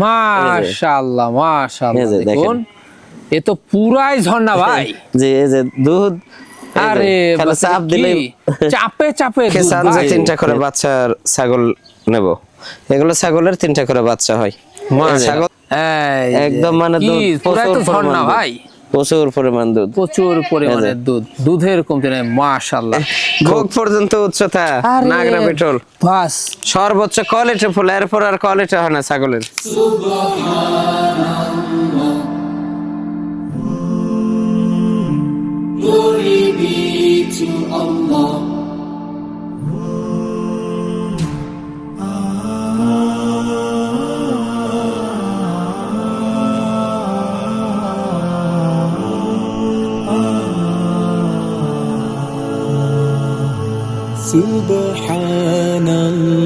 মাশাআল্লাহ মাশাআল্লাহ দেখেন। এ তো পুরাই ঝর্ণা ভাই। জি এই যে দুধ আরে চাপ দিলে চাপে চাপে দুধ খেসান যে তিনটা করে বাচ্চার ছাগল নেব। এগুলো ছাগলের তিনটা করে বাচ্চা হয়। ছাগল একদম মানে দুধ প্রচুর ঝর্ণা ভাই। প্রচুর পরিমাণ দুধ। প্রচুর পরিমাণের দুধ। দুধের কমতি নেই মাশাআল্লাহ। ভোগ পর্যন্ত উচ্চতা নাগরা পেট্রোল। বাস। সর্বোচ্চ কোয়ালিটি ফুল এরপর আর কোয়ালিটি হয় না ছাগলের। Glory be to Allah. Subhanallah.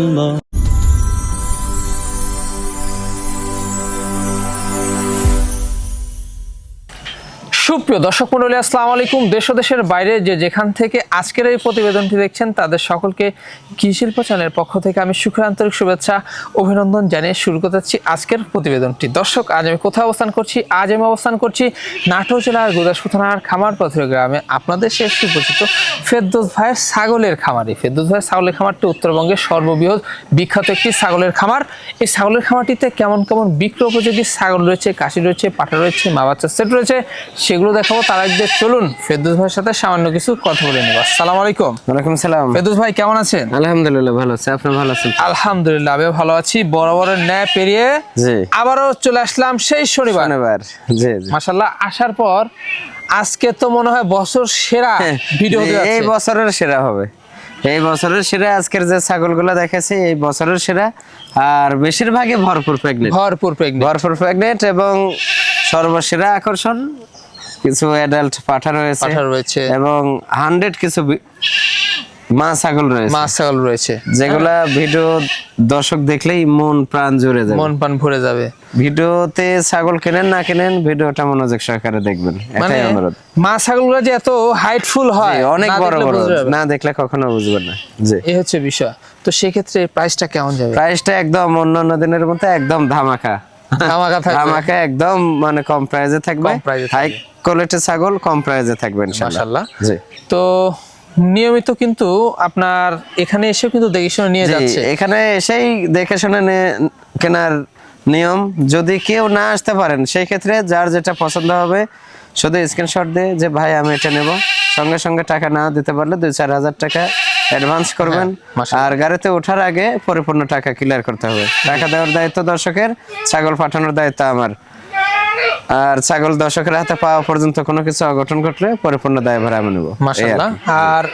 সুপ্রিয় দর্শক মন্ডলী আসসালামু আলাইকুম। দেশ দেশের বাইরে যে যেখান থেকে আজকের এই প্রতিবেদনটি দেখছেন, তাদের সকলকে কৃষি শিল্প চ্যানেলের পক্ষ থেকে আমি সুখের আন্তরিক শুভেচ্ছা, অভিনন্দন জানিয়ে শুরু করতে যাচ্ছি আজকের প্রতিবেদনটি। দর্শক, আজ আমি কোথায় অবস্থান করছি? আজ আমি অবস্থান করছি নাটোর জেলার গুদাসপুর থানার খামারপথের গ্রামে। আপনাদের সে সুপরিচিত ফেরদৌস ভাইয়ের ছাগলের খামারি। ফেরদৌস ভাইয়ের ছাগলের খামারটি উত্তরবঙ্গের সর্ববৃহৎ বিখ্যাত একটি ছাগলের খামার। এই ছাগলের খামারটিতে কেমন কেমন বিক্রয় উপযোগী ছাগল রয়েছে, কাশি রয়েছে পাঠা রয়েছে, মা বাচ্চা সেট রয়েছে, সেগুলো দেখাবো তার আগে চলুন ফেরদৌস ভাইয়ের সাথে সামান্য কিছু কথা বলে নেব। আসসালামু আলাইকুম। ওয়ালাইকুম সালাম। ফেরদৌস ভাই কেমন আছেন? আলহামদুলিল্লাহ ভালো আছে। আপনি ভালো আছেন? আলহামদুলিল্লাহ আমিও ভালো আছি। বরাবরের ন্যায় পেরিয়ে জি। আবারও চলে আসলাম সেই শনিবার। ধন্যবাদ জি জি। মাসাল্লাহ আসার পর আজকে তো মনে হয় বছর সেরা ভিডিও জি, এই বছরের সেরা হবে। এই বছরের সেরা আজকের যে ছাগলগুলো দেখেছি এই বছরের সেরা আর বেশিরভাগই ভরপুর প্রেগনেন্ট ভরপুর প্রেগনেন্ট ভরপুর প্রেগনেন্ট এবং সর্বসেরা আকর্ষণ কিছু অ্যাডাল্ট পাঠা রয়েছে পাঠা রয়েছে। এবং হান্ড্রেড কিছু মা ছাগল রয়েছে। মাছ ছাগল রয়েছে। যেগুলা ভিডিও দর্শক দেখলেই মন প্রাণ জুড়ে যাবে। মন পান ভরে যাবে। ভিডিওতে ছাগল কেনেন না কেনেন ভিডিওটা মনোযোগ সহকারে দেখবেন। মানে এটাই অনুরোধ। মাছ ছাগলগুলো যে এত হাইটফুল হয় অনেক বড় বড়। না। দেখলে কখনো বুঝবেন না। জি। এই হচ্ছে বিষয়। তো সেক্ষেত্রে প্রাইসটা কেমন যাবে? প্রাইসটা একদম অন্যান্য দিনের মতো একদম ধামাকা। ধামাকা থাকবে। ধামাকা একদম মানে কম প্রাইজে থাকবে। কম price থাকবে। কোয়ালিটি ছাগল কম প্রাইজে থাকবে ইনশাআল্লাহ। জি। তো নিয়মিত কিন্তু আপনার এখানে এসেও কিন্তু দেখে শুনে নিয়ে যাচ্ছে। এখানে এসেই দেখে শুনে কেনার নিয়ম। যদি কেউ না আসতে পারেন সেই ক্ষেত্রে যার যেটা পছন্দ হবে শুধু স্ক্রিনশট দিয়ে যে ভাই আমি এটা নেব। সঙ্গে সঙ্গে টাকা না দিতে পারলে দুই চার হাজার টাকা অ্যাডভান্স করবেন। আর গাড়িতে ওঠার আগে পরিপূর্ণ টাকা ক্লিয়ার করতে হবে। টাকা দেওয়ার দায়িত্ব দর্শকের ছাগল পাঠানোর দায়িত্ব আমার। আর ছাগল দর্শকের হাতে পাওয়া পর্যন্ত কোনো কিছু অঘটন ঘটলে পরিপূর্ণ দায়ভার আমি নেব। মাশাআল্লাহ। আর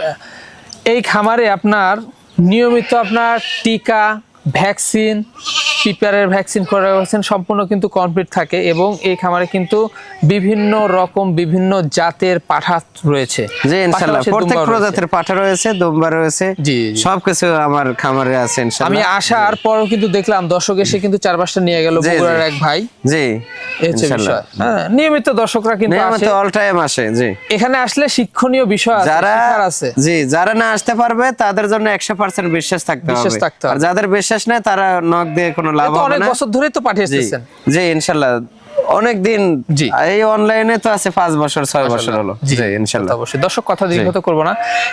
এই খামারে আপনার নিয়মিত আপনার টিকা ভ্যাকসিন পিপিআরের ভ্যাকসিন করে রাখছেন সম্পূর্ণ কিন্তু কমপ্লিট থাকে এবং এই খামারে কিন্তু বিভিন্ন রকম বিভিন্ন জাতের পাঠা রয়েছে। জি ইনশাআল্লাহ প্রত্যেক প্রজাতির পাঠা রয়েছে দুম্বা রয়েছে জি। সবকিছু আমার খামারে আছে আমি আসার পরও কিন্তু দেখলাম দর্শক এসে কিন্তু চার পাঁচটা নিয়ে গেল। বগুড়ার এক ভাই। জি হ্যাঁ নিয়মিত দর্শকরা কিন্তু নিয়মিত অল টাইম আসে জি। এখানে আসলে শিক্ষণীয় বিষয় আছে যারা আছে। জি যারা না আসতে পারবে তাদের জন্য একশো পার্সেন্ট বিশ্বাস থাকতে বিশ্বাস হবে। থাকতে হবে। আর যাদের বিশ্বাস নেই তারা নক দিয়ে কোনো লাভ হবে না। অনেক বছর ধরেই তো পাঠিয়ে পাঠিয়েছেন জি ইনশাআল্লাহ অনেক দিন জি। এই অনলাইনে তো আছে পাঁচ বছর ছয় বছর হলো। জি ইনশাআল্লাহ। অবশ্যই। দর্শক কথা দীর্ঘত করব না।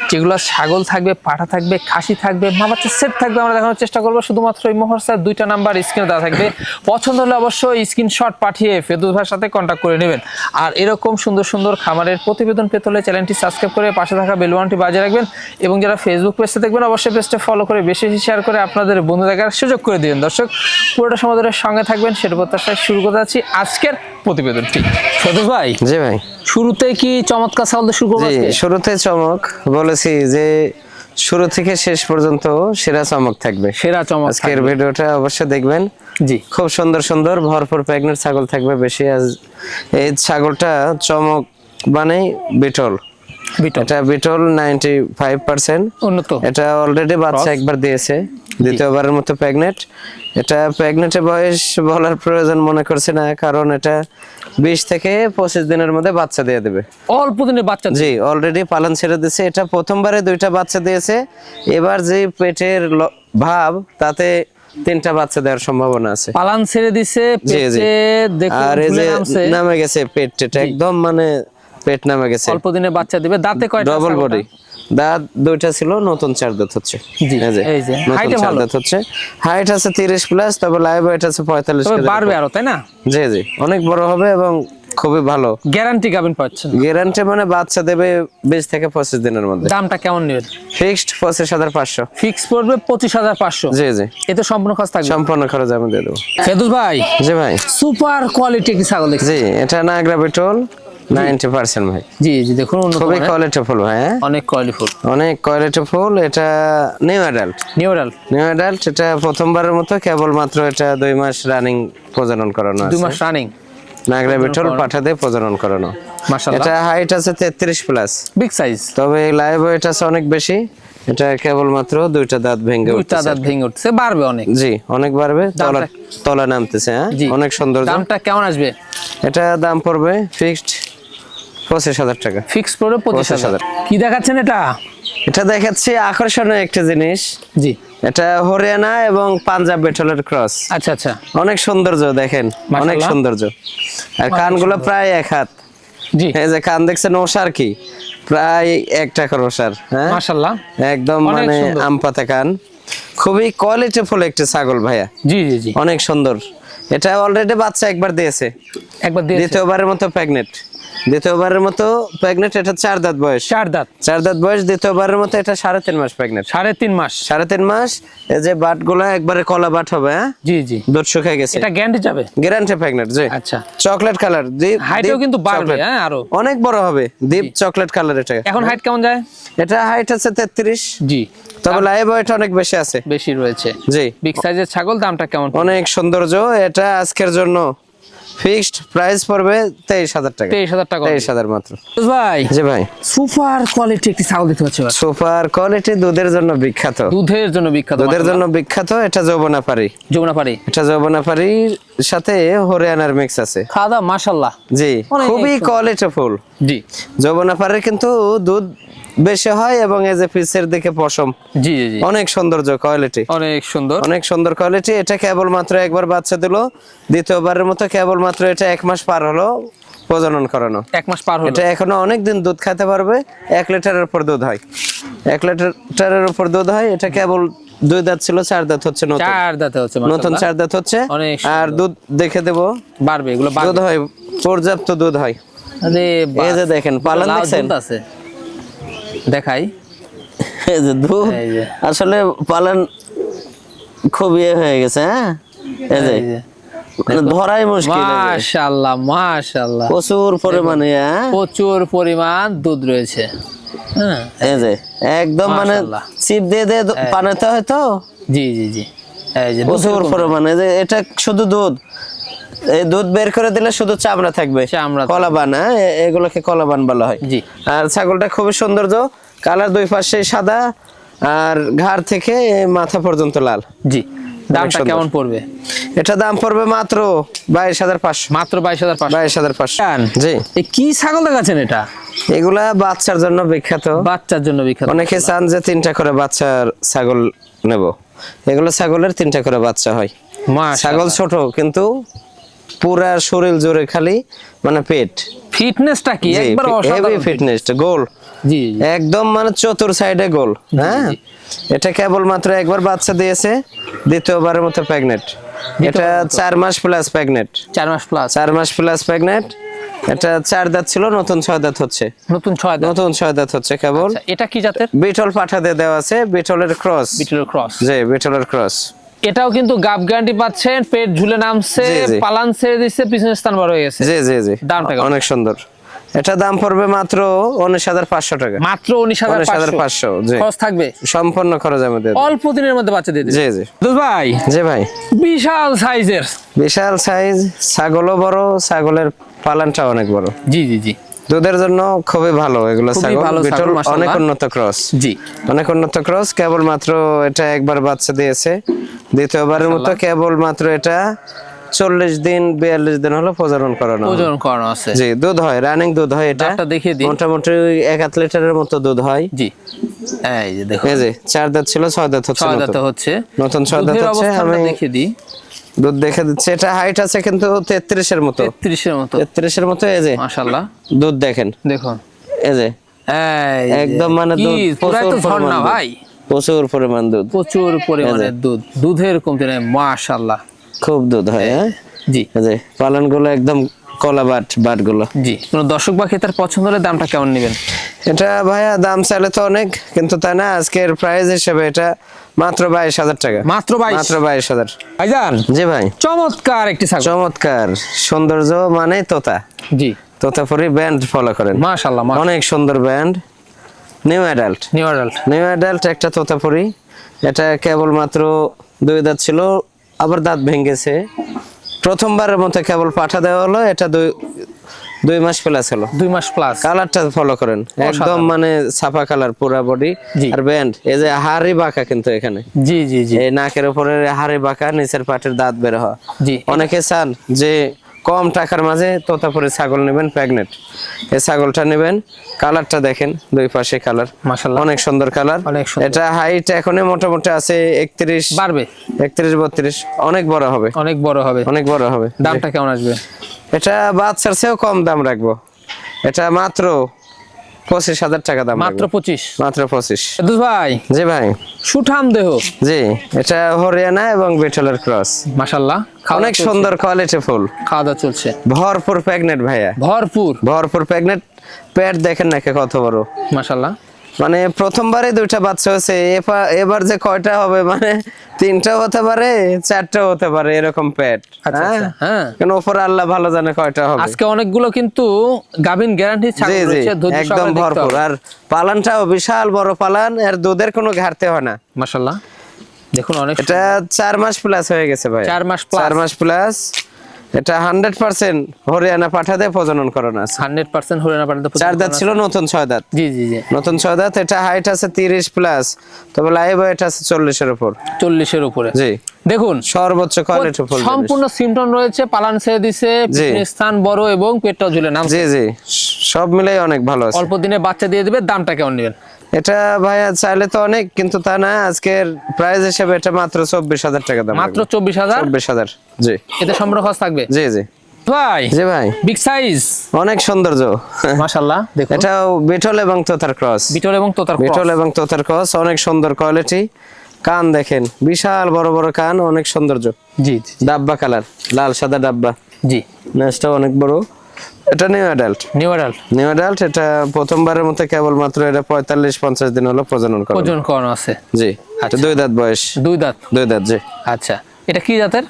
যেগুলো ছাগল থাকবে পাঠা থাকবে খাসি থাকবে মা সেট থাকবে আমরা দেখানোর চেষ্টা করব। শুধুমাত্র এই মহর্ষার দুইটা নাম্বার স্ক্রিনে দেওয়া থাকবে। পছন্দ হলে অবশ্যই স্ক্রিনশট পাঠিয়ে ফেদুল ভাইয়ের সাথে কন্ট্যাক্ট করে নেবেন। আর এরকম সুন্দর সুন্দর খামারের প্রতিবেদন পেতে হলে চ্যানেলটি সাবস্ক্রাইব করে পাশে থাকা বেলওয়ানটি বাজিয়ে রাখবেন এবং যারা ফেসবুক পেজটা দেখবেন অবশ্যই পেজটা ফলো করে বেশি বেশি শেয়ার করে আপনাদের বন্ধু দেখার সুযোগ করে দিবেন। দর্শক পুরোটা সময় সঙ্গে থাকবেন সেটা প্রত্যাশায় শুরু করতে যাচ্ছি। আজকের প্রতিবেদনটি। ফেদুল ভাই জি ভাই। শুরুতে কি চমৎকার দিয়ে শুরু করব আজকে? শুরুতে চমক। বলেছি যে শুরু থেকে শেষ পর্যন্ত সেরা চমক থাকবে। সেরা চমৎকার আজকের ভিডিওটা অবশ্যই দেখবেন। জি। খুব সুন্দর সুন্দর ভরপুর প্রেগনেন্ট ছাগল থাকবে বেশি আজ। এই ছাগলটা চমক মানে বিটল। বিটল। এটা বিটল নাইনটি ফাইভ পার্সেন্ট উন্নত। এটা অলরেডি বাচ্চা একবার দিয়েছে। দ্বিতীয়বারের মতো প্রেগনেন্ট এটা প্রেগনেন্টের বয়স বলার প্রয়োজন মনে করছে না কারণ এটা বিশ থেকে পঁচিশ দিনের মধ্যে বাচ্চা দিয়ে দেবে। অল্প দিনের বাচ্চা জি অলরেডি পালন ছেড়ে দিয়েছে। এটা প্রথমবারে দুইটা বাচ্চা দিয়েছে। এবার যে পেটের ভাব তাতে তিনটা বাচ্চা দেওয়ার সম্ভাবনা আছে। পালান ছেড়ে দিছে। পেটে দেখুন আর এই যে নামে গেছে পেট টেট একদম মানে পেট নামে গেছে। অল্প দিনে বাচ্চা দিবে দাঁতে কয়টা ডবল বডি দাঁত দুইটা ছিল নতুন চার দাঁত হচ্ছে। জি, এই যে, চার ভালো। দাঁত হচ্ছে। হাইট আছে তিরিশ প্লাস তবে লাইভ ওয়েট আছে পঁয়তাল্লিশ তবে কেজি। বাড়বে আরও তাই না? জি জি অনেক বড় হবে এবং খুবই ভালো। গ্যারান্টি গাবেন পাচ্ছেন। গ্যারান্টি মানে বাচ্চা দেবে বিশ থেকে পঁচিশ দিনের মধ্যে। দামটা কেমন নেবেন? ফিক্সড পঁচিশ হাজার পাঁচশো। ফিক্স পড়বে পঁচিশ হাজার পাঁচশো। জি জি। এতে সম্পূর্ণ খরচ থাকবে। সম্পূর্ণ খরচ আমি দিয়ে দেবো। ফেদুস ভাই জি ভাই। সুপার কোয়ালিটি কি ছাগল দেখছি। জি এটা নাগরা বিটল। নাইনটি পার্সেন্ট ভাই। জি জি দেখুন খুবই কোয়ালিটি ফুল ভাই হ্যাঁ? অনেক কোয়ালিটিফুল অনেক কোয়ালিটি ফুল এটা new adult neural new adult এটা প্রথমবারের মতো কেবলমাত্র এটা দুই মাস রানিং প্রজনন করানো দুই মাস রানিং নাগরা বিটল পাঠা প্রজনন করানো। মাশাআল্লাহ। এটা হাইট আছে তেত্রিশ প্লাস বিগ সাইজ তবে লাইভ ওয়েট আছে অনেক বেশি। এটা কেবলমাত্র দুইটা দাঁত ভেঙে দুইটা দাঁত ভেঙে উঠছে বাড়বে অনেক। জি অনেক বাড়বে। তলা তলা নামতেছে হ্যাঁ? অনেক সুন্দর দামটা কেমন আসবে? এটা দাম পড়বে ফিক্সড পঁচিশ হাজার টাকা। ফিক্স পঁচিশ হাজার। কি দেখাচ্ছেন এটা? এটা দেখাচ্ছি আকর্ষণীয় একটা জিনিস। জি। এটা হরিয়ানা এবং পাঞ্জাব বেটলের ক্রস। আচ্ছা আচ্ছা। অনেক সৌন্দর্য দেখেন। অনেক সৌন্দর্য। আর কানগুলো প্রায় এক হাত। জি। এই যে কান দেখছেন ওষার কি? প্রায় এক টাকার ওষার হ্যাঁ? একদম মানে সুন্দর। আম পাতা কান। খুবই কোয়ালিটিফুল একটা ছাগল ভাইয়া। জি জি জি। অনেক সুন্দর। এটা অলরেডি বাচ্চা একবার দিয়েছে। একবার দিয়ে দ্বিতীয়বারের মতো প্রেগনেন্ট দ্বিতীয়বারের মতো প্রেগনেন্ট এটা চার দাঁত বয়স। চার দাঁত। চার দাঁত বয়স দ্বিতীয়বারের মতো এটা সাড়ে তিন মাস প্রেগনেন্ট সাড়ে তিন মাস। সাড়ে তিন মাস এই যে বাটগুলা একবারে কলা বাট হবে হ্যাঁ? জি জি। দুধ শুকায় গেছে। এটা গ্যারান্টি যাবে? গ্যারান্টি প্রেগনেন্ট জি। আচ্ছা। চকলেট কালার দীপ হাইটেও কিন্তু বাড়বে হ্যাঁ আরও। অনেক বড় হবে দীপ চকলেট কালার এটা এখন হাইট কেমন যায়? এটা হাইট আছে তেত্রিশ। জি। তবে লাইভ ওয়েট অনেক বেশি আছে। বেশি রয়েছে। জি। বিগ সাইজের ছাগল দামটা কেমন? অনেক সৌন্দর্য এটা আজকের জন্য। ফিক্সড প্রাইস পড়বে তেইশ হাজার টাকা। তেইশ হাজার টাকা তেইশ হাজার মাত্র। ভাই জি ভাই। সুপার কোয়ালিটি একটি ছাগল দিতে পারছি এবার। সুপার কোয়ালিটি দুধের জন্য বিখ্যাত। দুধের জন্য বিখ্যাত দুধের জন্য বিখ্যাত এটা যৌবনাপাড়ি যমুনা এটা যৌবনাপাড়ির সাথে হরিয়ানার মিক্স আছে। খাওয়া মাসাল্লাহ জি খুবই সুন্দর। কোয়ালিটি ফুল জি। যৌবনাপাড়ির কিন্তু দুধ বেশি হয় এবং এই যে পিসের দিকে পশম। জি জি জি। অনেক সৌন্দর্য কোয়ালিটি অনেক সুন্দর। অনেক সুন্দর কোয়ালিটি এটা কেবলমাত্র একবার বাচ্চা দিল দ্বিতীয়বারের মতো কেবলমাত্র এটা এক মাস পার হলো প্রজনন করানো। এক মাস পার হলো। এটা এখনও অনেক দিন দুধ খেতে পারবে এক লিটারের উপর দুধ হয়। এক লিটারের উপর দুধ হয় এটা কেবল দুই দাঁত ছিল চার দাঁত হচ্ছে নতুন। চার দাঁতে হচ্ছে নতুন চার দাঁত হচ্ছে। আর দুধ দেখে দেবো। বাড়বে এগুলো দুধ হয় পর্যাপ্ত দুধ হয়। আরে এই যে দেখেন, পালন দেখছেন? দেখাই। এই যে দুধ আসলে পালন খুব ইয়ে হয়ে গেছে হ্যাঁ? এই যে। মানে ধরাই মুশকিল মাশাআল্লাহ মাশাআল্লাহ। প্রচুর পরিমাণে হ্যাঁ? প্রচুর পরিমাণ দুধ রয়েছে হ্যাঁ? এই যে একদম মানে। চিপ দিয়ে দিয়ে দু- বানাতে হয় তো? জি জি জি। এই যে প্রচুর। পরিমাণে যে এটা শুধু দুধ? এই দুধ বের করে দিলে শুধু চামড়া থাকবে? চামড়া। কলাবান হ্যাঁ? এগুলোকে কলাবান বলা হয়। জি। আর ছাগলটা খুবই সৌন্দর্য। কালার দুই পাশে সাদা আর ঘাড় থেকে মাথা পর্যন্ত লাল। জি। দামটা কেমন পড়বে? এটা দাম পড়বে মাত্র বাইশ হাজার পাঁচশো। মাত্র বাইশ হাজার পাঁচশো। বাইশ হাজার পাঁচশো। জি। কি ছাগল দেখাচ্ছেন এটা? এগুলা বাচ্চার জন্য বিখ্যাত। বাচ্চার জন্য বিখ্যাত। অনেকে চান যে তিনটা করে বাচ্চার ছাগল নেব। এগুলো ছাগলের তিনটা করে বাচ্চা হয়। ছাগল ছোট কিন্তু পুরা শরীর জোরে খালি মানে পেট। ফিটনেসটা কি? একবার হেভি অসাধারণ ফিটনেস গোল। জি। একদম মানে চতুর সাইডে গোল হ্যাঁ? এটা কেবল মাত্র একবার বাচ্চা দিয়েছে দ্বিতীয়বারের মতো প্রেগনেন্ট এটা চার মাস প্লাস প্রেগনেন্ট চার মাস প্লাস চার মাস প্লাস প্রেগনেন্ট এটা চার দাঁত ছিল নতুন ছয় দাঁত হচ্ছে। নতুন ছয় দাঁত। নতুন ছয় দাঁত হচ্ছে কেবল। আচ্ছা, এটা কি জাতের? বিটল পাঠাতে দেওয়া আছে বিটলের ক্রস বিটলের ক্রস জি বিটলের ক্রস এটাও কিন্তু গাব গ্যারান্টি পাচ্ছেন পেট ঝুলে নামছে। পালান ছেড়ে দিচ্ছে পিছনের স্থান বড় হয়ে গেছে। জি জি জি। দামটা অনেক সুন্দর। এটা দাম পড়বে মাত্র উনিশ হাজার পাঁচশো টাকা। মাত্র উনিশ হাজার পাঁচশো। খরচ থাকবে? সম্পূর্ণ খরচ আমাদের অল্প দিনের মধ্যে বাচ্চা দিয়ে জি জি। ভাই? জি ভাই। বিশাল সাইজের। বিশাল সাইজ ছাগলও বড় ছাগলের পালানটা অনেক বড়। জি জি জি। দুধের জন্য খুবই ভালো এগুলো ছাগল। অনেক উন্নত ক্রস। জি। অনেক উন্নত ক্রস কেবল মাত্র এটা একবার বাচ্চা দিয়েছে। দ্বিতীয়বারের মতো কেবল মাত্র এটা চল্লিশ দিন বিয়াল্লিশ দিন হলো প্রজনন করানো। ওজন করানো আছে। জি দুধ হয় রানিং দুধ হয় এটা। দেখিয়ে দিন। মোটামুটি এক আধ লিটারের মতো দুধ হয়। জি। এই যে দেখুন। এই যে চার দাঁত ছিল ছয় দাঁত হচ্ছে ছয়। দাঁতে হচ্ছে। নতুন ছয় দাঁত হচ্ছে আমি দেখিয়ে দিই। দুধ দেখে দিচ্ছি। এটা হাইট আছে কিন্তু তেত্রিশের মতো। তেত্রিশের মতো। তেত্রিশের মতো এই যে। মাশাল্লাহ দুধ দেখেন। দেখুন। এই যে। একদম মানে দুধ প্রচুর পরিমাণ ভাই। প্রচুর পরিমাণ দুধ। প্রচুর পরিমাণে দুধ। দুধের কমতি নেই মাশাল্লাহ খুব দুধ হয় হ্যাঁ? জি। পালনগুলো একদম কলা বাট বাটগুলো জি। কোন দর্শক বা ক্রেতার পছন্দ হলে দামটা কেমন নেবেন? এটা ভাইয়া দাম চাইলে তো অনেক কিন্তু তাই না আজকের প্রাইস হিসেবে এটা মাত্র বাইশ হাজার টাকা। মাত্র বাইশ? মাত্র বাইশ হাজার। ভাইজান? জি ভাই। চমৎকার একটি ছাগল। চমৎকার। সৌন্দর্য মানে তোতা। জি। তোতাপুরি ব্যান্ড ফলো করেন। মাশাল্লাহ অনেক সুন্দর band. New adult new adult new adult একটা তোতাপুরি এটা কেবলমাত্র দুই দাঁত ছিল আবার দাঁত ভেঙেছে। প্রথমবারের মতো কেবল পাঠা দেওয়া হলো এটা দুই দুই মাস প্লাস হলো। দুই মাস প্লাস কালারটা ফলো করেন। একদম মানে সাফা কালার পুরা বডি আর ব্যান্ড এই যে হাড়ি বাঁকা কিন্তু এখানে। জি জি জি। এই নাকের উপরে হাড়ি বাঁকা নিচের পাটের দাঁত বের হওয়া। জি। অনেকে চান যে কম টাকার মাঝে তোতাপুরি ছাগল নেবেন প্রেগনেন্ট এই ছাগলটা নেবেন কালারটা দেখেন দুই পাশে কালার অনেক সুন্দর কালার। এটা হাইট এখনই মোটামুটি আছে একত্রিশ বাড়বে। একত্রিশ বত্রিশ। অনেক বড় হবে। অনেক বড় হবে। অনেক বড় হবে। দামটা কেমন আসবে? এটা বাচ্চার চেয়েও কম দাম রাখব। এটা মাত্র পঁচিশ হাজার টাকা দাম মাত্র পঁচিশ? মাত্র পঁচিশ। ভাই? জি ভাই। সুঠাম দেহ। জি এটা হরিয়ানা এবং বিঠলের ক্রস। মাশাল্লাহ। খাওয়া অনেক সুন্দর কোয়ালিটি ফুল। খাওয়া দাওয়া চলছে। ভরপুর প্রেগনেন্ট ভাইয়া। ভরপুর। ভরপুর প্রেগনেন্ট পেট দেখেন নাকি কত বড়। মাশাল্লাহ। মানে প্রথমবারে দুইটা বাচ্চা হয়েছে এবার যে কয়টা হবে মানে তিনটাও হতে পারে চারটাও হতে পারে এরকম পেট আচ্ছা হ্যাঁ? আচ্ছা, হ্যাঁ। কেন ওপরে আল্লাহ ভালো জানে কয়টা হবে। আজকে অনেকগুলো কিন্তু গাভিন গ্যারান্টি রয়েছে একদম ভরপুর। আর পালানটাও বিশাল বড় পালান এর দুধের কোনো ঘাটতি হয় না। মাশাল্লাহ দেখুন অনেক এটা চার মাস প্লাস হয়ে গেছে ভাই। চার মাস। চার মাস প্লাস এটা হান্ড্রেড পার্সেন্ট হরিয়ানা পাঠাতে প্রজনন করানো আছে। হান্ড্রেড পার্সেন্ট হরিয়ানা পাঠাতে চার দাঁত ছিল নতুন ছয় দাঁত। জি জি জি। নতুন ছয় দাঁত এটা হাইট আছে তিরিশ প্লাস তবে লাইভ ওয়েট আছে চল্লিশের উপর। চল্লিশের উপরে। জি। দেখুন সর্বোচ্চ কোয়ালিটি ফুল সম্পূর্ণ সিমটন রয়েছে পালান ছেড়ে দিছে স্থান বড় এবং পেটটাও ঝুলে নাম জি জি। সব মিলাই অনেক ভালো আছে। অল্প দিনে বাচ্চা দিয়ে দিবে দামটা কেমন নেবেন? এটা ভাইয়া চাইলে তো অনেক কিন্তু তা না আজকের প্রাইস হিসেবে এটা মাত্র চব্বিশ হাজার টাকা দাম মাত্র চব্বিশ হাজার? চব্বিশ হাজার জি। এতে সম্পূর্ণ খরচ থাকবে? জি জি। ভাই জি ভাই। বিগ সাইজ অনেক সৌন্দর্য। বিটল এবং তোতার ক্রস। বিটল এবং তোতার বিটল এবং তোতার ক্রস অনেক সুন্দর কোয়ালিটি কান দেখেন বিশাল বড় বড় কান অনেক সৌন্দর্য। জি জি ডাব্বা কালার লাল সাদা ডাব্বা। জি। নেসটাও অনেক বড়। এটা new adult new adult new adult এটা প্রথমবারের মতো কেবলমাত্র এটা পঁয়তাল্লিশ পঞ্চাশ দিন হলো প্রজনন করে করানো আছে। জি। এটা দুই দাঁত বয়স। দুই দাঁত? দুই দাঁত জি। আচ্ছা। এটা কি জাতের?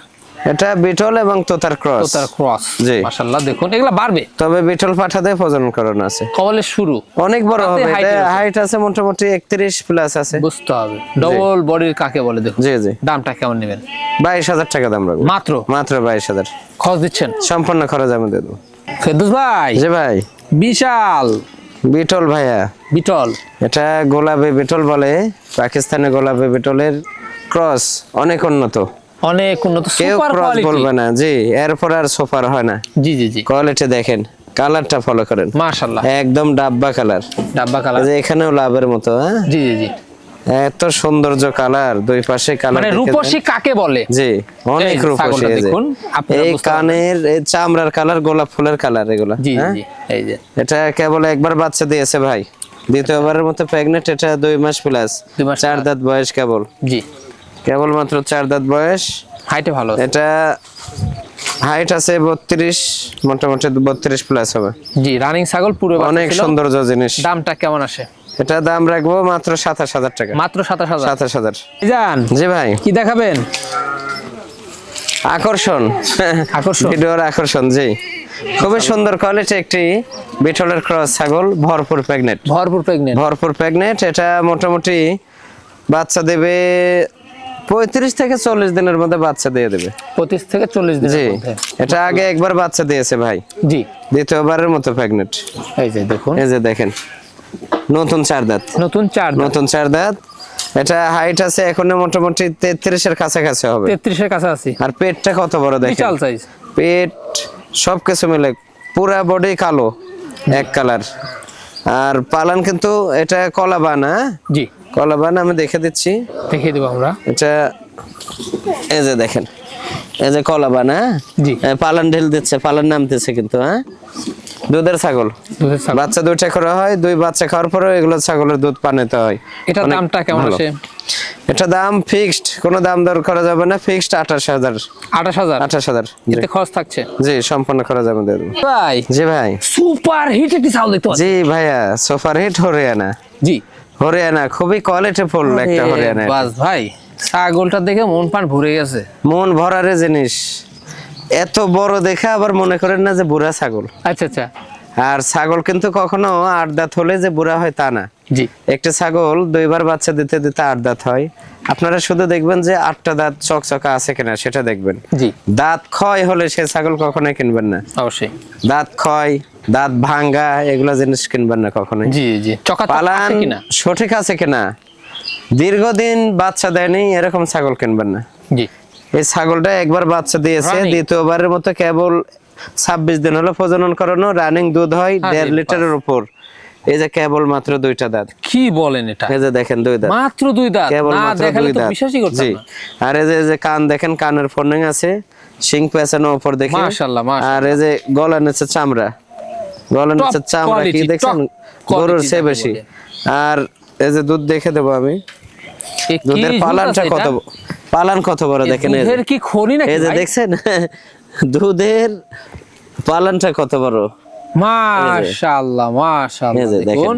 এটা বিটল এবং তোতার ক্রস। তোতার ক্রস। জি। মাশাল্লাহ দেখুন। এগুলা বাড়বে? তবে বিটল পাঠাতে প্রজনন করানো আছে। কবলের শুরু। অনেক বড় হবে। হাইট আছে মোটামুটি একত্রিশ প্লাস আছে। বুঝতে হবে। ডবল বডির কাকে বলে দেখুন। জি জি। দামটা কেমন নেবেন? বাইশ হাজার টাকা দাম রাখব। মাত্র? মাত্র বাইশ হাজার। খরচ দিচ্ছেন? সম্পূর্ণ খরচ আমি দিয়ে দেবো। ফেরদুস ভাই। জি ভাই। বিশাল। বিটল ভাইয়া। বিটল। এটা গোলাপি বিটল বলে পাকিস্তানে গোলাপি বিটলের ক্রস অনেক উন্নত। অনেক উন্নত কেউ সুপার ক্রস কোয়ালিটি বলবে না জি এরপর আর সোফার হয় না। জি জি জি। কোয়ালিটি দেখেন কালারটা ফলো করেন। মাশাল্লাহ। একদম ডাব্বা কালার ডাব্বা কালার যে এখানেও লাভের মতো হ্যাঁ? জি জি জি। এত সৌন্দর্য কালার দুই পাশে কালার মানে রূপসী কাকে বলে? জি অনেক রূপসী। দেখুন, এই কানের এই চামড়ার কালার গোলাপ ফুলের কালার এগুলা জি হ্যাঁ? জি এই যে। এটা কেবল একবার বাচ্চা দিয়েছে ভাই। দ্বিতীয়বারের মতো প্রেগনেন্ট এটা দুই মাস প্লাস চার দাঁত বয়স কেবল। জি। কেবল মাত্র চার দাঁত বয়স। হাইটে ভালো এটা হাইট আছে বত্রিশ মোটামুটি বত্রিশ প্লাস হবে। জি রানিং ছাগল পুরো অনেক সৌন্দর্য জিনিস। দামটা কেমন আসে? এটা দাম রাখব মাত্র সাতাশ হাজার টাকা। মাত্র সাতাশ হাজার? সাতাশ হাজার। যান জি ভাই। কি দেখাবেন? আকর্ষণ। আকর্ষণ। ভিডিওর আকর্ষণ জি। খুবই সুন্দর কোয়ালিটি একটি বিটলের ক্রস ছাগল ভরপুর প্রেগনেন্ট ভরপুর প্রেগনেন্ট ভরপুর প্রেগনেন্ট এটা মোটামুটি বাচ্চা দেবে পঁয়ত্রিশ থেকে চল্লিশ দিনের মধ্যে বাচ্চা দিয়ে দেবে। পঁচিশ থেকে চল্লিশ দিন জি। এটা আগে একবার বাচ্চা দিয়েছে ভাই। জি। দ্বিতীয়বারের মতো প্রেগনেন্ট এই যে দেখুন। এই যে দেখেন। নতুন চার দাঁত। নতুন চার নতুন চার দাঁত। এটা হাইট আছে এখন মোটামুটি তেত্রিশের কাছাকাছি হবে। তেত্রিশের কাছাকাছি। আর পেটটা কত বড় দেখেন? বিশাল সাইজ পেট সবকিছু মিলে পুরা বডি কালো এক কালার আর পালান কিন্তু এটা কলাবান হ্যাঁ? জি। কলাবান আমি দেখে দিচ্ছি। দেখিয়ে দেবো আমরা। এটা এই যে দেখেন এই যে কলাবান হ্যাঁ? জি। পালান ঢেল দিচ্ছে পালান নামতেছে কিন্তু হ্যাঁ? দুধের ছাগল। বাচ্চা দুইটা করা হয় দুই বাচ্চা খাওয়ার পরে এগুলো ছাগলের দুধ পানিতে হয়। অনেক দামটা কেমন। আছে এটা দাম ফিক্সড কোনো দাম দর করা যাবে না ফিক্সড আঠাশ হাজার। আঠাশ হাজার? আঠাশ হাজার এতে খরচ থাকছে? জি সম্পন্ন করা যাবে দিয়ে দেবো। ভাই জি ভাই। সুপার হিট একটি ছাগল দেখতে জি ভাইয়া সুপার হিট হরিয়ানা। জি। হরিয়ানা খুবই কোয়ালিটি ফুল একটা হরিয়ানা বাস ভাই ছাগলটা দেখে মন প্রাণ ভরে গেছে। মন ভরারে জিনিস। এত বড় দেখে আবার মনে করেন না যে বুড়া ছাগল। আচ্ছা আচ্ছা। আর ছাগল কিন্তু কখনো আট দাঁত হলে যে বুড়া হয় তা না। জি। একটা ছাগল দুইবার বাচ্চা দিতে দিতে আট দাঁত হয়। আপনারা শুধু দেখবেন যে আটটা দাঁত চকচকা আছে কিনা সেটা দেখবেন। জি। দাঁত ক্ষয় হলে সে ছাগল কখনোই কিনবেন না। অবশ্যই। দাঁত ক্ষয় দাঁত ভাঙ্গা এগুলা জিনিস কিনবেন না কখনোই। জি জি। পালান সঠিক আছে কিনা? দীর্ঘদিন বাচ্চা দেয়নি এরকম ছাগল কিনবেন না। জি। এই ছাগলটা একবার বাচ্চা দিয়েছে দ্বিতীয়বারের মতো কেবল ছাব্বিশ দিন হলো প্রজনন করানো রানিং দুধ হয় দেড় লিটারের উপর। এই যে কেবল মাত্র দুইটা দাঁত। কি বলেন এটা? এই যে দেখেন দুই দাঁত। মাত্র দুই দাঁত? কেবল মাত্র দুই দাঁত। বিশ্বাসই জি। আর এই যে কান দেখেন কানের ফোর্নিং আছে শিং পেছানো উপর দেখে। মাশাআল্লাহ। আর এই যে গলা নিচে চামড়া। গলা নিচে চামড়া কি দেখছেন? গরুর চেয়ে বেশি। আর এই যে দুধ দেখে দেবো আমি। দুধের দুধ পালানটা কত পালান কত বড় দেখেন দুধের কি খনি নাকি এই যে দেখছেন? দুধের পালানটা কত বড়? মাশাআল্লাহ মাশাআল্লাহ দেখেন।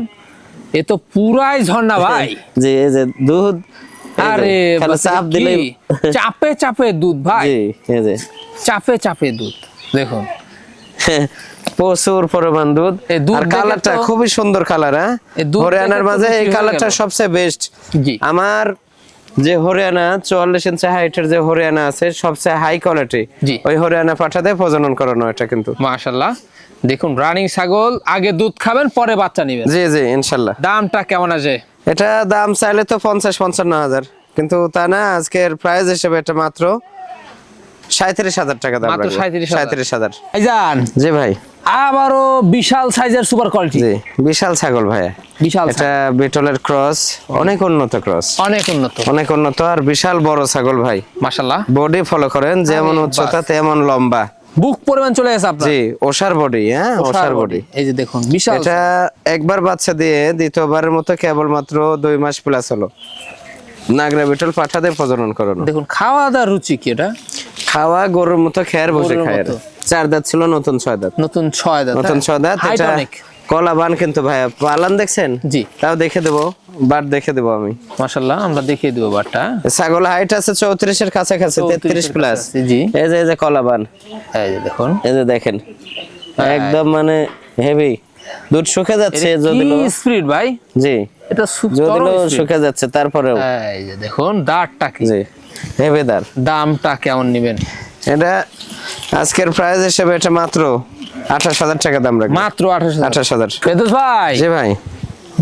এ তো পুরাই ঝর্ণা ভাই। জি এই যে দুধ আরে চাপ দিলে চাপে চাপে দুধ ভাই। জি এই যে। চাপে চাপে দুধ দেখুন। প্রচুর পরিমাণ দুধ। আর কালারটা খুবই সুন্দর কালার হ্যাঁ? হরিয়ানার মাঝে এই কালারটা সবচেয়ে বেস্ট আমার যে হরিয়ানা চুয়াল্লিশ ইঞ্চি হাইটের যে হরিয়ানা আছে সবচেয়ে হাই কোয়ালিটি ওই হরিয়ানা পাঠাতে প্রজনন করানো এটা কিন্তু। মাশাআল্লাহ। দেখুন রানিং ছাগল আগে দুধ খাবেন পরে বাচ্চা নেবেন। জি জি ইনশাল্লাহ দামটা কেমন আছে? এটা দাম চাইলে তো পঞ্চাশ পঞ্চান্ন হাজার। কিন্তু তা না আজকের প্রাইস হিসেবে এটা মাত্র সাঁত্রিশ হাজার টাকা দাম মাত্র 37,000 সাঁত্রিশ হাজার। জি ভাই। আবারও বিশাল সাইজের সুপার কোয়ালিটি। বিশাল ছাগল ভাইয়া বিশাল এটা বিটলের ক্রস অনেক উন্নত ক্রস। অনেক উন্নত। অনেক উন্নত আর বিশাল বড় ছাগল ভাই। মাশাআল্লাহ। বডি ফলো করেন যেমন উচ্চতা তেমন লম্বা। বুক পরিমাণ চলে গেছে আপনার? জি ওষার বডি হ্যাঁ ওষার বডি। এই যে দেখুন বিশাল এটা একবার বাচ্চা দিয়ে দ্বিতীয়বারের মতো কেবল মাত্র দুই মাস প্লাস হলো। নাগরা বিটল পাঠাতে প্রজনন করানো। দেখুন খাওয়া দাওয়ার রুচি কি এটা? খাওয়া গরুর মতো খেয়ার বসে খায়। চার দাঁত ছিল নতুন ছয় দাঁত। নতুন ছয় দাঁত নতুন হ্যাঁ? ছয় দাঁত এটা অনেক কলা বান কিন্তু ভাইয়া পালান দেখছেন? জি। তাও দেখে দেবো বাট দেখে দেবো আমি। মাশাআল্লাহ আমরা দেখিয়ে দিব বারটা ছাগল হাইট আছে চৌত্রিশের কাছাকাছি তেত্রিশ প্লাস জি। এই যে এই যে কলা বান। এই যে দেখুন। এই যে দেখেন। একদম মানে হেভি দুধ শুকে যাচ্ছে যদি কি স্পিড ভাই? জি। এটা যাচ্ছে তারপরেও। এই যে দেখুন দাঁতটা কি। জি হেভি দার দামটা কেমন নেবেন? এটা আজকের প্রাইস হিসেবে এটা মাত্র আঠাশ হাজার টাকা দাম রাখবে। মাত্র আঠাশ আঠাশ হাজার। ভাই। জি ভাই।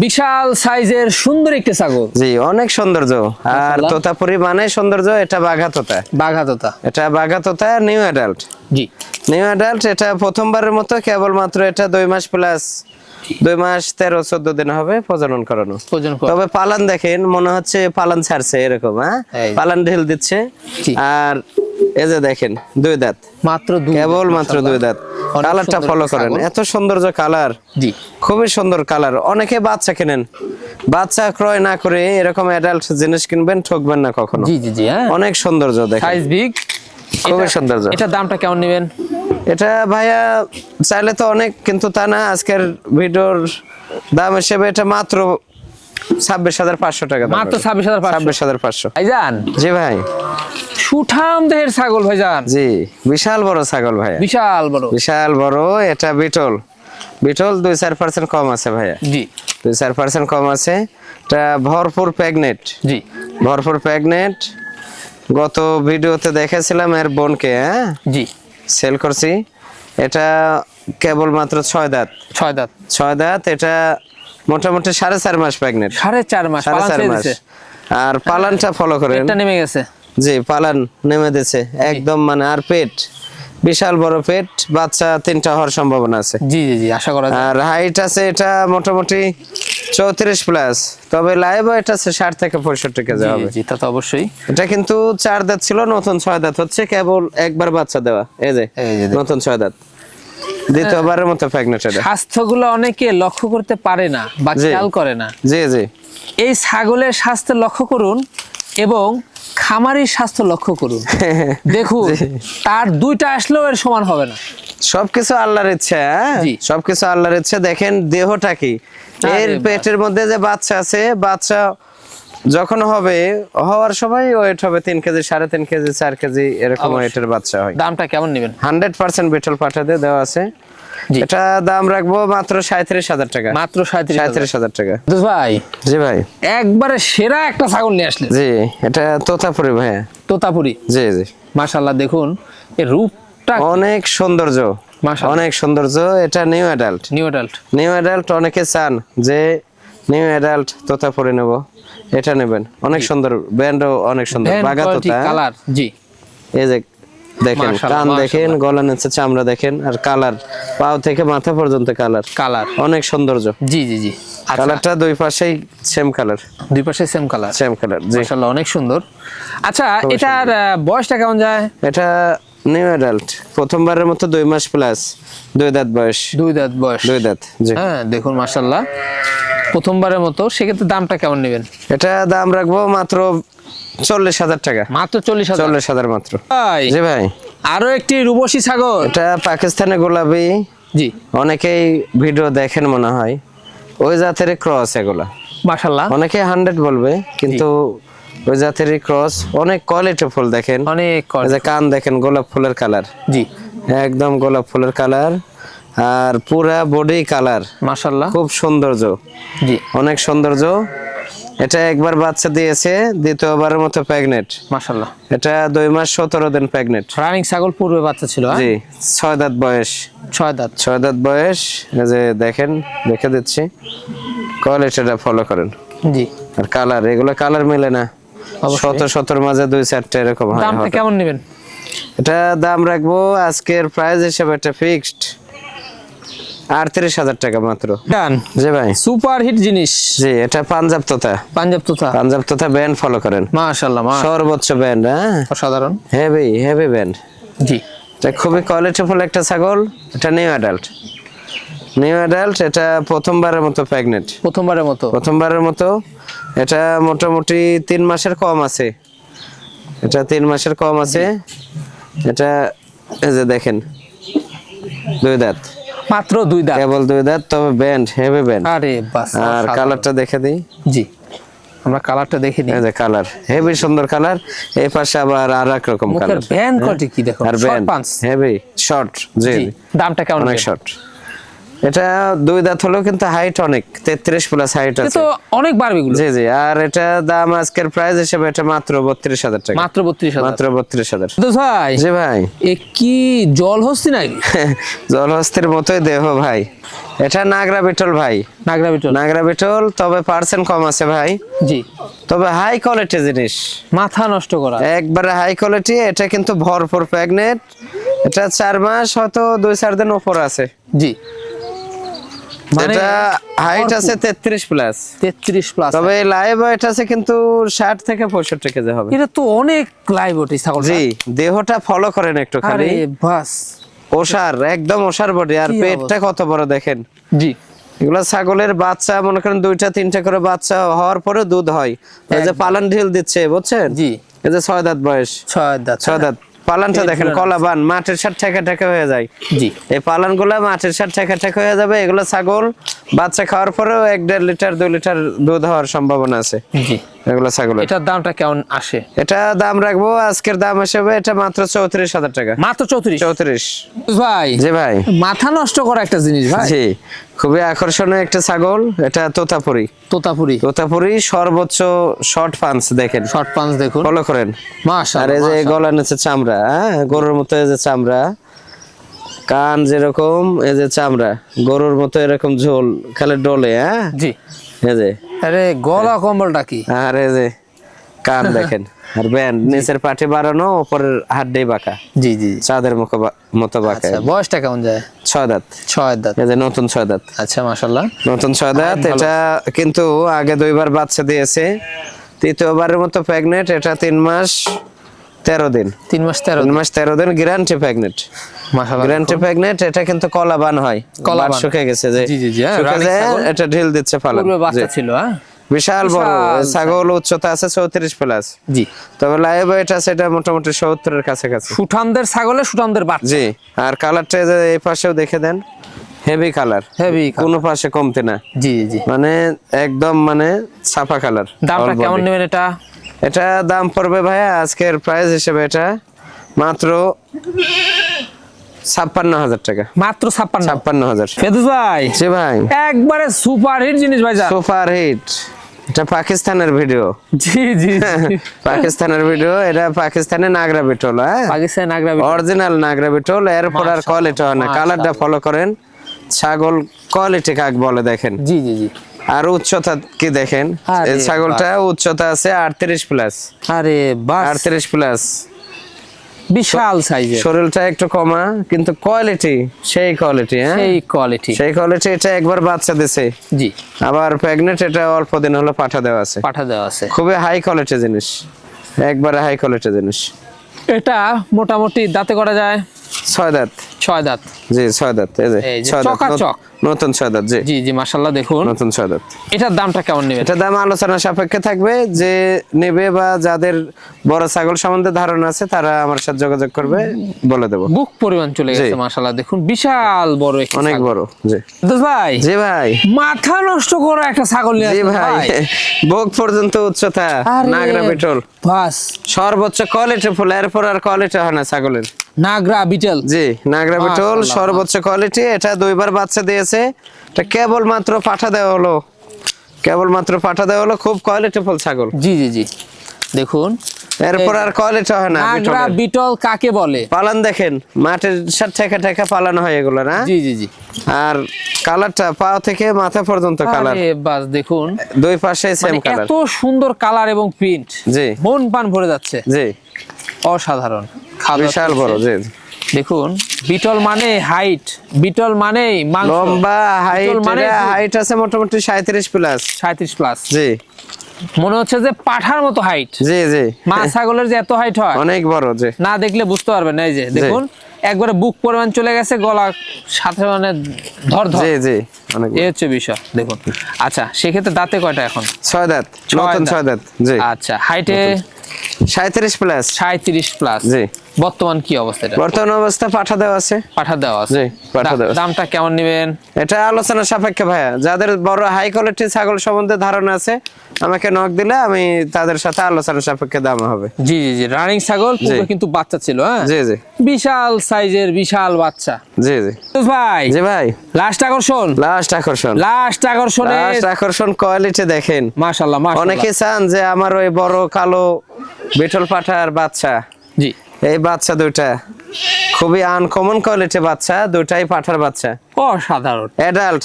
বিশাল সাইজের সুন্দর একটি ছাগল। জি অনেক সৌন্দর্য। আর। তোতাপুরি মানে সৌন্দর্য এটা বাঘা তোতা। বাঘা তোতা। এটা বাঘা তোতা নিউ অ্যাডাল্ট জি। নিউ অ্যাডাল্ট এটা প্রথমবারের মতো কেবলমাত্র এটা দুই মাস প্লাস দুই মাস তেরো চোদ্দ দিন হবে প্রজনন করানো। তবে পালান দেখেন মনে হচ্ছে পালান ছাড়ছে এরকম হ্যাঁ? পালান ঢিল দিচ্ছে। আর এই যে দেখেন দুই দাঁত। মাত্র কেবল মাত্র দুই দাঁত। কালারটা ফলো করেন। এত সৌন্দর্য কালার। জি। খুবই সুন্দর কালার। অনেকে বাচ্চা কেনেন। বাচ্চা ক্রয় না করে এরকম অ্যাডাল্ট জিনিস কিনবেন ঠকবেন না কখনো। জি জি জি হ্যাঁ। অনেক সৌন্দর্য দেখেন। সাইজ বিগ খুবই সৌন্দর্য। এটার দামটা কেমন নেবেন? এটা ভাইয়া চাইলে তো অনেক কিন্তু তা না আজকের ভিডিওর দাম হিসেবে এটা মাত্র ছাব্বিশ হাজার পাঁচশো টাকা মাত্র ছাব্বিশ হাজার ছাব্বিশ হাজার পাঁচশো। ভাইজান জি ভাই। সুঠাম দেহের ছাগল ভাইজান জি বিশাল বড় ছাগল ভাইয়া বিশাল বড়। বিশাল বড় এটা বিটল। বিটল দুই চার পার্সেন্ট কম আছে ভাইয়া। জি। দুই চার পার্সেন্ট কম আছে। এটা ভরপুর প্যাগনেট জি। ভরপুর প্যাগনেট গত ভিডিওতে দেখেছিলাম এর বোনকে হ্যাঁ? জি। সেল করছি। এটা কেবল মাত্র ছয় দাঁত। ছয় দাঁত। ছয় দাঁত এটা মোটামুটি সাড়ে চার মাস প্রেগনেন্ট সাড়ে চার মাস সাড়ে চার মাস। আর পালানটা ফলো করেন। এটা নেমে গেছে। জি পালান নেমে দিয়েছে একদম মানে আর পেট। বিশাল বড় পেট বাচ্চা তিনটা হওয়ার সম্ভাবনা আছে। জি জি জি আশা করা যায়। আর হাইট আছে এটা মোটামুটি চৌত্রিশ প্লাস তবে লাইভ এটা আছে ষাট থেকে পঁয়ষট্টি কেজি হবে। জি তা তো অবশ্যই। এটা কিন্তু চার দাঁত ছিল নতুন ছয় দাঁত হচ্ছে কেবল একবার বাচ্চা দেওয়া। এই যে। নতুন ছয় দাঁত। দ্বিতীয়বারের মতো প্রেগনেন্ট স্বাস্থ্যগুলো অনেকে লক্ষ্য করতে পারে না বা খেয়াল করে না। জি জি। এই ছাগলের স্বাস্থ্য লক্ষ্য করুন এবং খামারির স্বাস্থ্য লক্ষ্য করুন। দেখুন তার দুইটা আসলেও এর সমান হবে না। সবকিছু আল্লাহর ইচ্ছা হ্যাঁ? সবকিছু আল্লাহর ইচ্ছা। দেখেন দেহটা কি? এর পেটের মধ্যে যে বাচ্চা আছে বাচ্চা যখন হবে হওয়ার সময় ওয়েট হবে তিন কেজি সাড়ে তিন কেজি চার কেজি এরকম ওয়েটের বাচ্চা হয়। দামটা কেমন নেবেন? হান্ড্রেড পার্সেন্ট বিটল পাঠাতে দেওয়া আছে। এটা দাম রাখব মাত্র সাঁত্রিশ হাজার টাকা। মাত্র সাঁত্রিশ হাজার। টাকা। ভাই। জি ভাই। একবারে সেরা একটা ছাগল নিয়ে আসলেন। জি এটা তোতাপুরি ভাইয়া তোতাপুরি। জি জি। মাশাল্লাহ দেখুন এর রূপটা অনেক সৌন্দর্য। অনেক সৌন্দর্য এটা new adult new adult new adult অনেকে চান যে নিউ অ্যাডাল্ট তোতা পরে নেব। এটা নেবেন। অনেক সুন্দর ব্যান্ডও অনেক সুন্দর। বাগা তোতা কালার জি। এই যে দেখেন মাশাআল্লাহ, কান দেখেন মাশাআল্লাহ। গলা নিচে চামড়া দেখেন আর কালার পাও থেকে মাথা পর্যন্ত কালার। কালার। অনেক সৌন্দর্য। জি জি জি। আচ্ছা। কালারটা দুই পাশেই সেম কালার দুই পাশে সেম কালার সেম কালার জি। মাশাল্লাহ অনেক সুন্দর। আচ্ছা এটার বয়সটা কেমন যায়? এটা নিউ অ্যাডাল্ট প্রথমবারের মতো দুই মাস প্লাস দুই দাঁত বয়স। দুই দাঁত বয়স। দুই দাঁত জি। হ্যাঁ দেখুন মাশাল্লাহ প্রথমবারের মতো সেক্ষেত্রে দামটা কেমন নেবেন? এটা দাম রাখব মাত্র চল্লিশ হাজার টাকা। মাত্র চল্লিশ হাজার? চল্লিশ হাজার মাত্র। জি ভাই। আরও একটি রূপসী ছাগল। এটা পাকিস্তানে গোলাপি। জি। অনেকেই ভিডিও দেখেন মনে হয়। ওই জাতের ক্রস এগুলা। মাশাল্লাহ অনেকে হান্ড্রেড বলবে কিন্তু ওই জাতের ক্রস অনেক কোয়ালিটি ফুল দেখেন। অনেক যে কান দেখেন গোলাপ ফুলের কালার জি। একদম গোলাপ ফুলের কালার আর পুরা বডি কালার মাশাল্লাহ খুব সৌন্দর্য। জি। অনেক সৌন্দর্য। এটা একবার বাচ্চা দিয়েছে দ্বিতীয়বারের মতো প্রেগনেন্ট মাশাল্লাহ এটা দুই মাস সতেরো দিন প্রেগনেন্ট রানিং ছাগল পূর্বে বাচ্চা ছিল হ্যাঁ? জি ছয় দাঁত বয়স। ছয় দাঁত। ছয় দাঁত বয়স এই যে দেখেন দেখে দিচ্ছি। কোয়ালিটিটা ফলো করেন। জি। আর কালার এগুলো কালার মেলে না। শত শতর মাঝে দুই চারটে এরকম হয় দামটা কেমন নেবেন? এটা দাম রাখব আজকের প্রাইস হিসেবে এটা ফিক্সড আটত্রিশ হাজার টাকা মাত্র। ডান জি ভাই। সুপার হিট জিনিস। জি এটা পাঞ্জাব তোতা। পাঞ্জাব তোতা। পাঞ্জাব তোতা ব্যান্ড ফলো করেন। মাশাল্লাহ মা সর্বোচ্চ ব্যান্ড হ্যাঁ? অসাধারণ। হেভি হেভি ব্যান্ড জি। এটা খুবই কোয়ালিটিফুল একটা ছাগল। এটা নিউ অ্যাডাল্ট নিউ অ্যাডাল্ট এটা প্রথমবারের মতো প্রেগনেন্ট প্রথমবারের মতো। প্রথমবারের মতো। এটা মোটামুটি তিন মাসের কম আছে। এটা তিন মাসের কম আছে। এটা এই যে দেখেন দুই দাঁত। মাত্র দুই দাঁত। কেবল দুই দাঁত তবে ব্যান্ড হেভি ব্যান্ড আরে বাস আর কালারটা দেখে দিই। জি আমরা কালারটা দেখে নিই। এই যে কালার হেভি সুন্দর কালার এই পাশে আবার আর এক রকম কালার ব্যান্ড কটি কি দেখো? আর short ব্যান্ড হেভি শর্ট জি জি দামটা কেমন অনেক শর্ট এটা দুই দাঁত হলেও কিন্তু হাইট অনেক তেত্রিশ প্লাস হাইট আছে। তো অনেক বাড়বে জি জি আর এটা দাম আজকের প্রাইস হিসেবে এটা মাত্র বত্রিশ হাজার টাকা। মাত্র বত্রিশ হাজার। মাত্র বত্রিশ হাজার। তো ভাই জি ভাই। এ কি জল হস্তি নাকি? জলহস্তির মতোই দেহ ভাই। এটা নাগরা বিটল ভাই। নাগরা বিটল। নাগরা বিটল তবে পার্সেন্ট কম আছে ভাই। জি। তবে হাই কোয়ালিটি জিনিস। মাথা নষ্ট করা। একবারে হাই কোয়ালিটি এটা কিন্তু ভরপুর প্রেগনেন্ট এটা চার মাস হয়তো দুই চার দিন উপর আছে। জি। এটা হাইট আছে তেত্রিশ প্লাস তেত্রিশ প্লাস তবে লাইভ ওয়েট আছে কিন্তু ষাট থেকে পঁয়ষট্টি কেজি হবে। এটা তো অনেক লাইভ ওটি ছাগল জি দেহটা ফলো করেন একটু খালি আরে বাস। ওষার একদম ওষার বডি আর পেটটা কত বড় দেখেন। জি। এগুলো ছাগলের বাচ্চা মনে করেন দুইটা তিনটা করে বাচ্চা হওয়ার পরে দুধ হয়। এই যে পালান ঢিল দিচ্ছে বুঝছেন? জি। এই যে ছয় দাঁত বয়স। ছয় দাঁত। ছয় দাঁত। পালানটা দেখেন কলাবান কলা বান মাঠের সাথে ঠেকা ঠেকা হয়ে যায়। জি। এই পালানগুলা মাঠের সাথে ঠেকা ঠেকা হয়ে যাবে এগুলো ছাগল বাচ্চা খাওয়ার পরেও এক দেড় লিটার দুই লিটার দুধ হওয়ার সম্ভাবনা আছে। জি। এগুলো ছাগলের। এটার দামটা কেমন আসে? এটা দাম রাখব আজকের দাম হিসেবে এটা মাত্র চৌত্রিশ হাজার টাকা। মাত্র চৌত্রিশ? চৌত্রিশ। ভাই জি ভাই। মাথা নষ্ট করা একটা জিনিস ভাই। জি খুবই আকর্ষণীয় একটা ছাগল এটা তোতাপুরি। তোতাপুরি। তোতাপুরি সর্বোচ্চ শর্ট পাঞ্চ দেখেন। শর্ট পাঞ্চ দেখুন। ফলো করেন। আর এই যে। গলা নিচে চামড়া হ্যাঁ? গরুর মতো এই যে চামড়া কান যেরকম এই যে চামড়া গরুর মতো এরকম ঝোল খালি ডলে হ্যাঁ? জি। এই যে আরে গলা কম্বলটা কি? আরে যে কান দেখেন। আর ব্যান্ড নিচের পাটে বাড়ানো উপরের হাড্ডি বাঁকা। জি জি। চাঁদের মতো বাঁকা। আচ্ছা বয়সটা কেমন যায়? ছয় দাঁত। ছয় দাঁত। এই যে নতুন ছয় দাঁত। আচ্ছা মাশাল্লাহ নতুন ছয় দাঁত এটা কিন্তু আগে দুইবার বাচ্চা দিয়েছে। তৃতীয়বারের মতো প্রেগনেন্ট এটা তিন মাস। তেরো দিন। তিন মাস তেরো তিন মাস তেরো দিন গ্যারান্টি প্রেগনেন্ট গ্যারান্টি প্রেগনেন্ট এটা কিন্তু কলাবান হয়। বাট শুকে গেছে যে হ্যাঁ। এটা ঢিল দিচ্ছে বাচ্চা ছিল হ্যাঁ? বিশাল বড়। ছাগল উচ্চতা আছে চৌত্রিশ প্লাস জি। তবে লাইভ ওয়েট আছে এটা মোটামুটি সত্তরের কাছাকাছি। সুঠামদের ছাগলে সুঠামদের বাচ্চা। জি আর কালারটা এই পাশেও দেখে দেন হেভি কালার হেভি কোনো পাশে কমতে না। জি জি। মানে একদম মানে সাফা কালার দামটা কেমন নেবেন এটা? এটা দাম পড়বে ভাইয়া আজকের প্রাইস হিসেবে এটা মাত্র ছাপ্পান্ন হাজার টাকা। মাত্র ছাপ্পান্ন। ছাপ্পান্ন হাজার। ফেদুস ভাই। জি ভাই। একবারে সুপার হিট জিনিস ভাই সুপার হিট এটা পাকিস্তানের ভিডিও জি। পাকিস্তানের ভিডিও এটা পাকিস্তানের নাগরা বিটল হ্যাঁ? অরিজিনাল নাগরা বিটল। এরপর আর কোয়ালিটি হয় না। কালারটা ফলো করেন। ছাগল কোয়ালিটি কাক বলে দেখেন। জি জি জি। আর উচ্চতা কি দেখেন? ছাগলটা উচ্চতা আছে আটত্রিশ প্লাস আরে আটত্রিশ প্লাস বিশাল সাইজের শরীরটা একটু কমা কিন্তু কোয়ালিটি সেই কোয়ালিটি হ্যাঁ? সেই কোয়ালিটি সেই কোয়ালিটি এটা একবার বাচ্চা দিছে। জি। আবার প্রেগনেন্ট এটা অল্প দিন হলো পাঠা দেওয়া আছে। পাঠা দেওয়া আছে। খুবই হাই কোয়ালিটি জিনিস। একবারে হাই কোয়ালিটি জিনিস। এটা মোটামুটি দাঁতে করা যায়? ছয় দাঁত। ছয় দাঁত। জি ছয় দাঁত এই যে ছয় দাঁত চকাচক। নতুন ছয় দাঁত জি। জি জি দেখুন। নতুন ছয় দাঁত। এটার দামটা কেমন এটা দাম আলোচনা সাপেক্ষে থাকবে যে নেবে বা যাদের বড় ছাগল সম্বন্ধে ধারণা আছে তারা আমার সাথে যোগাযোগ করবে বলে দেবো। বুক পরিমাণ চলে গেছে দেখুন বিশাল বড় অনেক বড় জি। ভাই জি ভাই। মাথা নষ্ট করা একটা ছাগল নিয়ে জি ভাই। বুক পর্যন্ত উচ্চতা নাগরা বিটল। বাস। সর্বোচ্চ কোয়ালিটি ফুল এরপর আর কোয়ালিটি হয় না ছাগলের। নাগরা বিটেল। জি নাগরা বিটল সর্বোচ্চ কোয়ালিটি এটা দুইবার বাচ্চা দিয়েছে। এটা কেবল মাত্র পাঠা দেওয়া হলো। কেবল মাত্র পাঠা দেওয়া হলো খুব ছাগল। জি জি জি। দেখুন এরপর আর কোয়ালিটি হয় না বিটলের। বিটল কাকে বলে? পালান দেখেন মাঠের সাথে ঠেকা ঠেকা পালানো হয় এগুলো না? জি জি জি। আর কালারটা পা থেকে মাথা পর্যন্ত কালার আরে বাস দেখুন। দুই পাশে সেম মানে কালার এত সুন্দর কালার এবং প্রিন্ট জি। মন পান ভরে যাচ্ছে। জি। অসাধারণ। বিশাল বড় জি। দেখুন বিটল মানে হাইট বিটল মানে মাংস। লম্বা হাইট মানে হাইট আছে মোটামুটি সাঁত্রিশ প্লাস সাঁত্রিশ প্লাস জি। মনে হচ্ছে যে পাঠার মতো হাইট জি জি। মা ছাগলের যে এত হাইট হয় অনেক বড় জি। না দেখলে বুঝতে পারবেন এই যে দেখুন একবারে বুক পরিমাণ চলে গেছে গলা সাথে মানে ধর ধর। জি জি অনেক এই হচ্ছে বিষয় দেখুন। আচ্ছা সেক্ষেত্রে দাঁতে কয়টা এখন? ছয় দাঁত ছয় নতুন ছয় দাঁত জি। আচ্ছা হাইটে সাঁত্রিশ প্লাস সাঁত্রিশ প্লাস জি। বর্তমান কি অবস্থা এটা? বর্তমান অবস্থা পাঠা দেওয়া আছে। পাঠা দেওয়া আছে। জি, পাঠা দেওয়া দামটা কেমন নেবেন? এটা আলোচনা সাপেক্ষে ভাইয়া। যাদের বড় হাই কোয়ালিটি ছাগল সম্বন্ধে ধারণা আছে আমাকে নক দিলে আমি তাদের সাথে আলোচনা সাপেক্ষে দাম হবে। জি জি জি। রানিং ছাগল কিন্তু বাচ্চা ছিল হ্যাঁ? জি জি। বিশাল সাইজের বিশাল বাচ্চা। জি জি। ভাই জি ভাই। লাস্ট আকর্ষণ? লাস্ট আকর্ষণ। লাস্ট আকর্ষণ লাস্ট আকর্ষণ কোয়ালিটি দেখেন। মাশাআল্লাহ মাশাআল্লাহ। অনেকে চান যে আমার ওই বড় কালো বিটল পাঠার বাচ্চা। জি। এই বাচ্চা দুইটা। খুবই আনকমন কোয়ালিটি বাচ্চা দুইটাই পাঠার বাচ্চা। অসাধারণ। অ্যাডাল্ট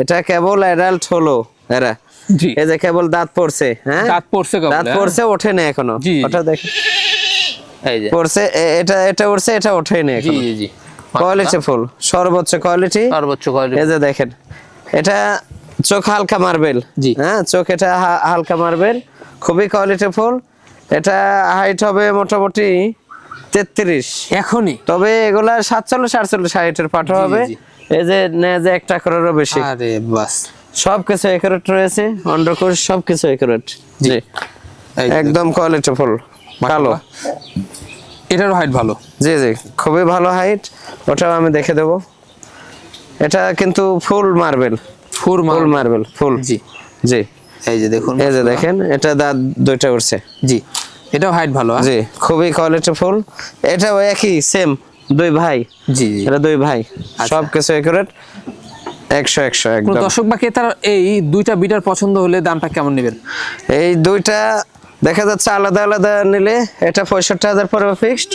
এটা কেবল অ্যাডাল্ট হলো এরা। জি। এই যে কেবল দাঁত পড়ছে হ্যাঁ? দাঁত পড়ছে কেবল, দাঁত হ্যাঁ? পড়ছে ওঠে না এখনও। ওটা এই যে। পড়ছে এটা এটা উঠছে এটা ওঠেনি জি এখনও। জি জি। কোয়ালিটি ফুল সর্বোচ্চ কোয়ালিটি সর্বোচ্চ কোয়ালিটি এই যে দেখেন এটা চোখ হালকা মার্বেল জি। হ্যাঁ? চোখ এটা হালকা মার্বেল খুবই কোয়ালিটি ফুল এটা হাইট হবে মোটামুটি তেত্রিশ। এখনই? তবে এগুলা সাতচল্লিশ আটচল্লিশ হাইটের পাঠা হবে। এই যে নেজে একটা করেরও বেশি। আরে বাস। সব কিছু একুরেট রয়েছে অন্ডকোষ সব কিছু একুরেট জি। একদম কোয়ালিটি ফুল ভালো এটারও হাইট ভালো। জি জি খুবই ভালো হাইট ওটাও আমি দেখে দেবো। এটা কিন্তু ফুল মার্বেল ফুর ফুল মার্বেল ফুল জি। জি। এই যে দেখুন এই যে দেখেন এটা দাঁত দুইটা উঠছে। জি। এটাও হাইট ভালো? জি খুবই কোয়ালিটি ফুল। এটাও একই সেম দুই ভাই। জি এটা দুই ভাই। সব কিছু একুরেট একশো একশো একদম। দর্শক বা ক্রেতার এই দুইটা বিটার পছন্দ হলে দামটা কেমন নেবেন? এই দুইটা দেখা যাচ্ছে আলাদা আলাদা নিলে এটা পঁয়ষট্টি হাজার পড়বে ফিক্সড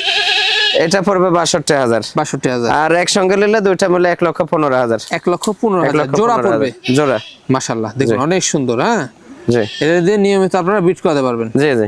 এটা পড়বে বাষট্টি হাজার। বাষট্টি হাজার। আর একসঙ্গে নিলে দুইটা মিলে এক লক্ষ পনেরো হাজার। এক লক্ষ পনেরো হাজার। জোড়া পড়বে? জোড়া। মাশাল্লাহ দেখুন। অনেক সুন্দর হ্যাঁ? জি। এটা দিয়ে নিয়মিত আপনারা বিট করাতে পারবেন। জি জি।